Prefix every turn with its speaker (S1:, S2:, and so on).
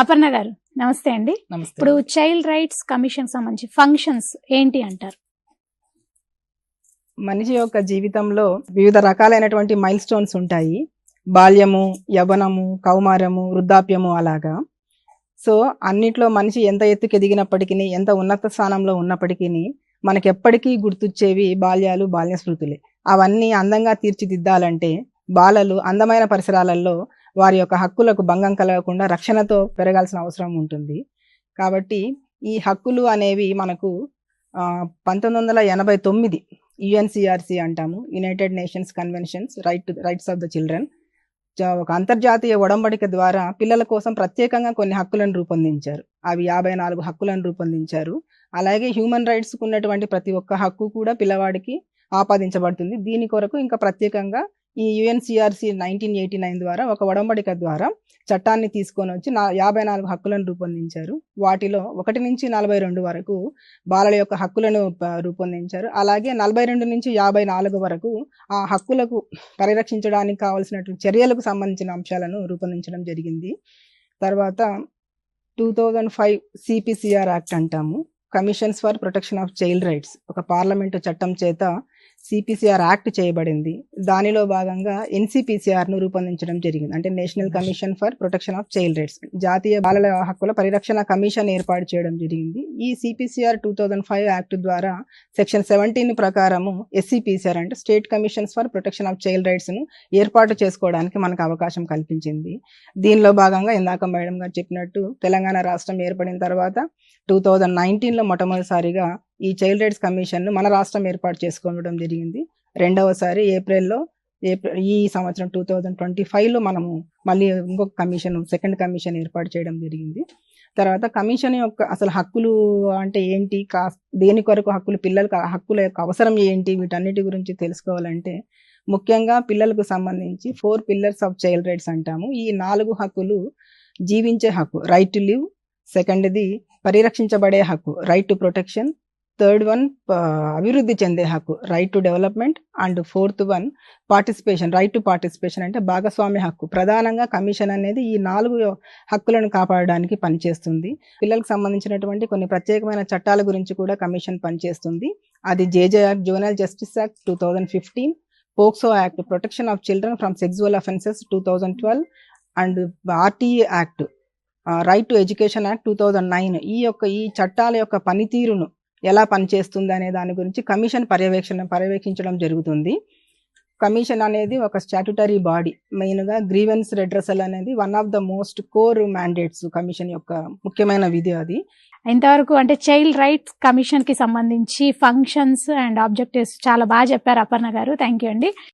S1: అపర్ణ గారు నమస్తే అండి. ఇప్పుడు చైల్డ్ రైట్స్ కమిషన్ సంబంధించి ఫంక్షన్స్ ఏంటి అంటారు?
S2: మనిషి యొక్క జీవితంలో వివిధ రకాలైనటువంటి మైల్ స్టోన్స్ ఉంటాయి. బాల్యము యవనము కౌమారము వృద్ధాప్యము అలాగా. సో అన్నిట్లో మనిషి ఎంత ఎత్తుకు ఎదిగినప్పటికీ ఎంత ఉన్నత స్థానంలో ఉన్నప్పటికీ మనకి ఎప్పటికీ గుర్తొచ్చేవి బాల్యాలు బాల్య స్మృతులే అవన్నీ అందంగా తీర్చిదిద్దాలంటే బాలలు అందమైన పరిసరాలలో వారి యొక్క హక్కులకు భంగం కలగకుండా రక్షణతో పెరగాల్సిన అవసరం ఉంటుంది. కాబట్టి ఈ హక్కులు అనేవి మనకు పంతొమ్మిది వందల ఎనభై తొమ్మిది యుఎన్సిఆర్సి అంటాము United Nations conventions right rights of the children ఒక అంతర్జాతీయ ఒడంబడిక ద్వారా పిల్లల కోసం ప్రత్యేకంగా కొన్ని హక్కులను రూపొందించారు. అవి యాభై నాలుగు హక్కులను రూపొందించారు. అలాగే హ్యూమన్ రైట్స్కు ఉన్నటువంటి ప్రతి ఒక్క హక్కు కూడా పిల్లవాడికి ఆపాదించబడుతుంది. దీని కొరకు ఇంకా ప్రత్యేకంగా ఈ యుఎన్సిఆర్సి నైన్టీన్ ఎయిటీ నైన్ ద్వారా ఒక ఒడంబడిక ద్వారా చట్టాన్ని తీసుకొని వచ్చి నా యాభై నాలుగు హక్కులను రూపొందించారు. వాటిలో ఒకటి నుంచి నలభై రెండు వరకు బాలల యొక్క హక్కులను రూపొందించారు. అలాగే నలభై రెండు నుంచి యాభై నాలుగు వరకు ఆ హక్కులకు పరిరక్షించడానికి కావాల్సినటువంటి చర్యలకు సంబంధించిన అంశాలను రూపొందించడం జరిగింది. తర్వాత two thousand five CPCR act అంటాము. Commissions for protection of child rights ఒక పార్లమెంటు చట్టం చేత సిపిసిఆర్ యాక్ట్ చేయబడింది. దానిలో భాగంగా ఎన్సిపిసిఆర్ను రూపొందించడం జరిగింది. అంటే national commission for protection of child rights జాతీయ బాలల హక్కుల పరిరక్షణ కమిషన్ ఏర్పాటు చేయడం జరిగింది. ఈ CPCR two thousand five act ద్వారా సెక్షన్ సెవెంటీన్ ప్రకారము ఎస్సిపిసిఆర్ అంటే state commissions for protection of child రైట్స్ను ఏర్పాటు చేసుకోవడానికి మనకు అవకాశం కల్పించింది. దీనిలో భాగంగా ఇందాక మేడం గారు చెప్పినట్టు తెలంగాణ రాష్ట్రం ఏర్పడిన తర్వాత టూ థౌజండ్ నైన్టీన్లో మొట్టమొదటిసారిగా ఈ చైల్డ్ రైట్స్ కమిషన్ మన రాష్ట్రం ఏర్పాటు చేసుకోవడం జరిగింది. రెండవసారి ఏప్రిల్లో ఏప్రిల్ ఈ సంవత్సరం టూ థౌజండ్ ట్వంటీ ఫైవ్లో మనము మళ్ళీ ఇంకొక కమిషన్ సెకండ్ కమిషన్ ఏర్పాటు చేయడం జరిగింది. తర్వాత కమిషన్ యొక్క అసలు హక్కులు అంటే ఏంటి? కా దేని కొరకు హక్కులు పిల్లలకు హక్కుల యొక్క అవసరం ఏంటి? వీటన్నిటి గురించి తెలుసుకోవాలంటే ముఖ్యంగా పిల్లలకు సంబంధించి four pillars of child rights అంటాము. ఈ నాలుగు హక్కులు జీవించే హక్కు రైట్ టు లివ్. సెకండ్ది పరిరక్షించబడే హక్కు right to protection. Third one అభివృద్ధి చెందే హక్కు right to development and fourth one participation right to participation అంటే భాగస్వామ్య హక్కు. ప్రధానంగా కమిషన్ అనేది ఈ నాలుగు హక్కులను కాపాడడానికి పనిచేస్తుంది. పిల్లలకు సంబంధించినటువంటి కొన్ని ప్రత్యేకమైన చట్టాల గురించి కూడా కమిషన్ పనిచేస్తుంది. అది JJ act juvenile justice act two thousand fifteen POCSO act protection of children from sexual offences two thousand twelve and RTA act right to education act two thousand nine ఈ యొక్క ఈ చట్టాల యొక్క పనితీరును ఎలా పనిచేస్తుంది అనే దాని గురించి కమిషన్ పర్యవేక్షణ పర్యవేక్షించడం జరుగుతుంది. కమిషన్ అనేది ఒక స్టాట్యుటరీ బాడీ. మెయిన్గా గ్రీవెన్స్ రెడ్రసల్ అనేది one of the most core mandates commission యొక్క ముఖ్యమైన విధి అది.
S1: ఇంతవరకు అంటే చైల్డ్ రైట్స్ కమిషన్కి సంబంధించి ఫంక్షన్స్ అండ్ ఆబ్జెక్టివ్స్ చాలా బాగా చెప్పారు అపర్ణ గారు. థ్యాంక్ యూ అండి.